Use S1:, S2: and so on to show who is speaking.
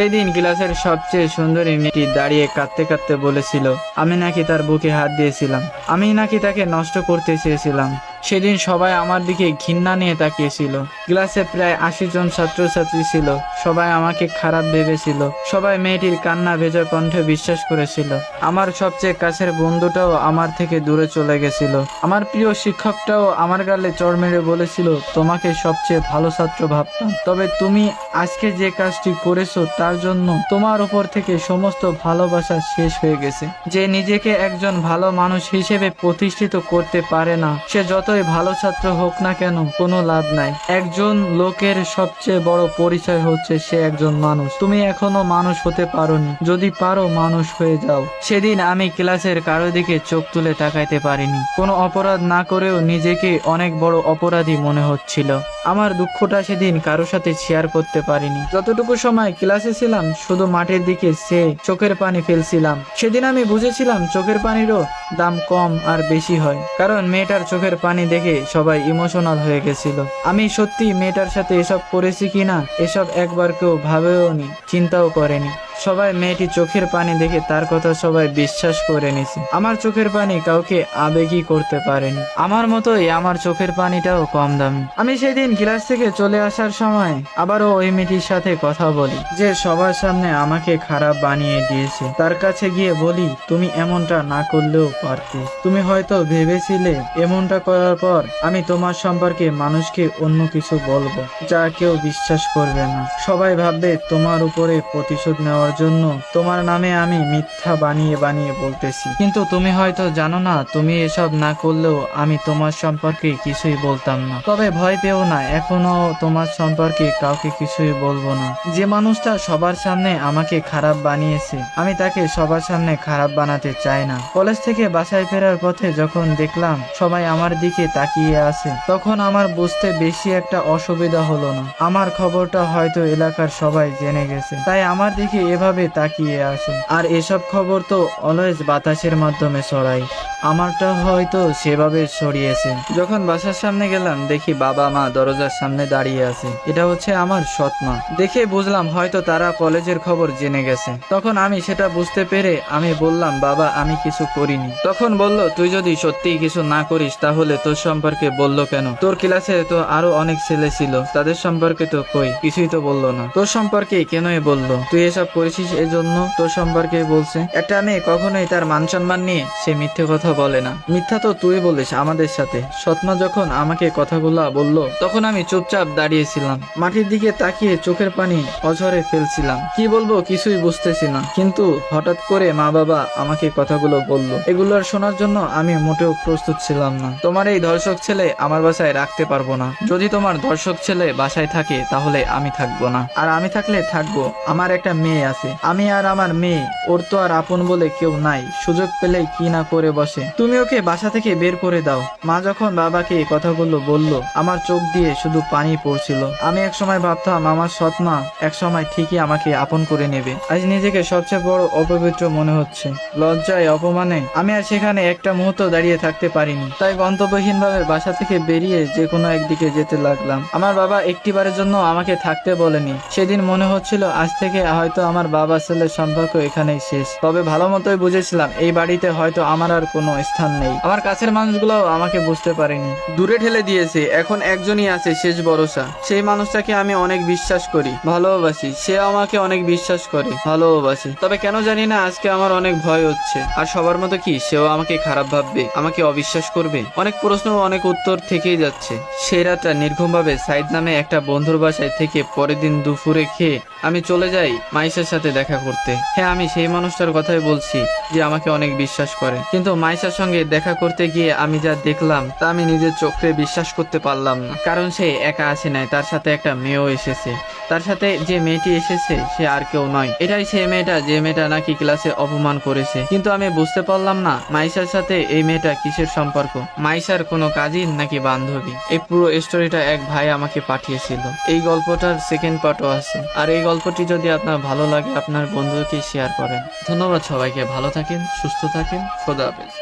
S1: সেই দিন ক্লাসের সবচেয়ে সুন্দরী মেয়েটি দাঁড়িয়ে কাঁদতে কাঁদতে বলেছিল, আমি নাকি তার বুকে হাত দিয়েছিলাম। আমি নাকি তাকে নষ্ট করতে চেয়েছিলাম। সেদিন সবাই আমার দিকে ঘৃণা নিয়ে তাকিয়েছিল। ক্লাসে প্রায় আশি জন ছাত্রছাত্রী ছিল। সবাই আমাকে খারাপ ভেবেছিল। সবাই মেয়েটির কান্না ভেজা কণ্ঠে বিশ্বাস করেছিল। আমার সবচেয়ে কাছের বন্ধুটাও আমার থেকে দূরে চলে গেছিল। আমার প্রিয় শিক্ষকটাও আমার গালে চড় মেরে বলেছিল, তোমাকে সবচেয়ে ভালো ছাত্র ভাবতাম। তবে তুমি আজকে যে কাজটি করেছ তার জন্য তোমার উপর থেকে সমস্ত ভালোবাসা শেষ হয়ে গেছে। যে নিজেকে একজন ভালো মানুষ হিসেবে প্রতিষ্ঠিত করতে পারে না, সে যতই ভালো ছাত্র হোক না কেন, কোনো লাভ নাই। একজন লোকের সবচেয়ে বড় পরিচয় হচ্ছে সে একজন মানুষ। তুমি এখনও মানুষ হতে পারোনি। যদি পারো, মানুষ হয়ে যাও। সেদিন আমি ক্লাসের কারও দিকে চোখ তুলে তাকাইতে পারিনি। কোনো অপরাধ না করেও নিজেকে অনেক বড় অপরাধী মনে হচ্ছিল। আমার দুঃখটা সেদিন কারও সাথে শেয়ার করতে পারিনি। যতটুকু সময় ক্লাসে ছিলাম, শুধু মাঠের দিকে সে চোখের পানি ফেলছিলাম। সেদিন আমি বুঝেছিলাম চোখের পানিরও দাম কম আর বেশি হয়। কারণ মেয়েটার চোখের পানি দেখে সবাই ইমোশনাল হয়ে গেছিল। আমি সত্যি মেয়েটার সাথে এসব করেছি কিনা, এসব একবার কেউ ভাবেও নি চিন্তাও করেনি। সবাই মেয়েটি চোখের পানি দেখে তার কথা সবাই বিশ্বাস করে নিছে। আমার চোখের পানি কাউকে আবেগী করতে পারেনি। আমার মতোই আমার চোখের পানিটাও কম দামি। আমি সেদিন ক্লাস থেকে চলে আসার সময় আবারও ওই মেয়েটির সাথে কথা বলি, যে সবার সামনে আমাকে খারাপ বানিয়ে দিয়েছে। তার কাছে গিয়ে বলি, তুমি এমনটা না করলেও পারতে। তুমি হয়তো ভেবেছিলে এমনটা করার পর আমি তোমার সম্পর্কে মানুষকে অন্য কিছু বলব, যা কেউ বিশ্বাস করবে না। সবাই ভাববে তোমার উপরে প্রতিশোধ নেওয়ার জন্য তোমার নামে আমি মিথ্যা বানিয়ে বানিয়ে বলতেছি। কিন্তু তুমি হয়তো জানো না, তুমি এসব না করলেও আমি তোমার সম্পর্কে কিছুই বলতাম না। তবে ভয় পেও না, এখনও তোমার সম্পর্কে কাউকে কিছুই বলব না। যে মানুষটা সবার সামনে আমাকে খারাপ বানিয়েছে, আমি তাকে সবার সামনে খারাপ বানাতে চাই না। কলেজ থেকে বাসায় ফেরার পথে যখন দেখলাম সবাই আমার দিকে তাকিয়ে আছে, তখন আমার বুঝতে বেশি একটা অসুবিধা হলো না। আমার খবরটা হয়তো এলাকার সবাই জেনে গেছে। তাই আমার দিকে এভাবে তাকিয়ে আসেন আর এসব খবর তো অলওয়েজ বাতাসের মাধ্যমে ছড়াই আমারটা হয়তো সেভাবে সরিয়েছে। যখন বাসার সামনে গেলাম, দেখি বাবা মা দরজার সামনে দাঁড়িয়ে আছে। এটা হচ্ছে আমার সৎ মা দেখে বুঝলাম হয়তো তারা কলেজের খবর জেনে গেছে। তখন আমি সেটা বুঝতে পেরে আমি বললাম, বাবা, আমি কিছু করিনি। তখন বলল, তুই যদি সত্যিই কিছু না করিস, তাহলে তোর সম্পর্কে বলল কেন? তোর ক্লাসে তো আরও অনেক ছেলে ছিল। তাদের সম্পর্কে তো কই? কিছুই তো বলল না। তোর সম্পর্কে কেনই বলল? তুই এসব করেছিস এজন্য তোর সম্পর্কে বলছে? একটা মেয়ে কখনোই তার মান সম্মান নিয়ে সে মিথ্যে কথা বলে না। মিথ্যা তো তুই বলিস আমাদের সাথে। সৎমা যখন আমাকে কথাগুলা বলল, তখন আমি চুপচাপ দাঁড়িয়েছিলাম। মাটির দিকে তাকিয়ে চোখের পানি অঝরে ফেলছিলাম। কি বলব কিছুই বুঝতেছি না। কিন্তু হঠাৎ করে মা বাবা আমাকে কথাগুলো বলল। এগুলোর শোনার জন্য আমি মোটেও প্রস্তুত ছিলাম না। তোমার এই ধর্ষক ছেলে আমার বাসায় রাখতে পারব না। যদি তোমার ধর্ষক ছেলে বাসায় থাকে, তাহলে আমি থাকব না। আর আমি থাকলে থাকব। আমার একটা মেয়ে আছে। আমি আর আমার মেয়ে, ওর তো আর আপন বলে কেউ নাই। সুযোগ পেলে কি না করে বসে তুমি ওকে বাসা থেকে বের করে দাও। মা যখন বাবাকে এই কথাগুলো বলল, আমার চোখ দিয়ে শুধু পানি পড়ছিল। আমি এক সময় ভাবতাম, আমার সৎ মা এক সময় ঠিকই আমাকে আপন করে নেবে। আজ নিজেকে সবচেয়ে বড় অপবিত্র মনে হচ্ছে। লজ্জায়, অপমানে আমি আর সেখানে একটা মুহূর্ত দাঁড়িয়ে থাকতে পারিনি। তাই গন্তব্যহীনভাবে বাসা থেকে বেরিয়ে যে কোনো একদিকে যেতে লাগলাম। আমার বাবা একটিবারের জন্য আমাকে থাকতে বলেনি। সেদিন মনে হচ্ছিল, আজ থেকে হয়তো আমার বাবা ছেলের সম্পর্ক এখানেই শেষ। তবে ভালো মতোই বুঝেছিলাম, এই বাড়িতে হয়তো আমার আর কোনো স্থান নেই। আমার কাছের মানুষগুলো আমাকে বুঝতে পারেনি। দূরে ঠেলে দিয়েছে, এখন একজনই আছে, শেষ ভরসা। সেই মানুষটাকে আমি অনেক বিশ্বাস করি, ভালোবাসি। সে আমাকে অনেক বিশ্বাস করে, ভালোবাসে। তবে কেন জানি না, আজকে আমার অনেক ভয় হচ্ছে। আর সবার মতো কি, সেও আমাকে খারাপ ভাববে, আমাকে অবিশ্বাস করবে? অনেক প্রশ্ন অনেক উত্তর থেকেই যাচ্ছে। সেই রাতটা নির্ঘুমভাবে সাইদ নামে একটা বন্ধুর বাসায় থেকে পরের দিন দুপুরে খেয়ে আমি চলে যাই মাইশার সাথে দেখা করতে। হ্যাঁ আমি সেই মানুষটার কথাই বলছি, যে আমাকে অনেক বিশ্বাস করে। কিন্তু মাইশার সঙ্গে দেখা করতে গিয়ে আমি যা দেখলাম, তা আমি নিজের চোখে বিশ্বাস করতে পারলাম না। কারণ সে একা আসে নাই, তার সাথে একটা মেয়েও এসেছে। তার সাথে যে মেয়েটি এসেছে, সে আর কেউ নয়। এটাই সেই মেয়েটা, যে মেয়েটা নাকি ক্লাসে অপমান করেছে। কিন্তু আমি বুঝতে পারলাম না, মাইশার সাথে এই মেয়েটা কিসের সম্পর্ক? মাইশার কোনো কাজিন নাকি বান্ধবী? এই পুরো স্টোরিটা এক ভাই আমাকে পাঠিয়েছিল। এই গল্পটার সেকেন্ড পার্টও আছে। আর এই গল্পটি যদি আপনার ভালো লাগে, আপনার বন্ধুকে শেয়ার করেন। ধন্যবাদ সবাইকে, ভালো থাকেন, সুস্থ থাকেন, খোদা হাফেজ।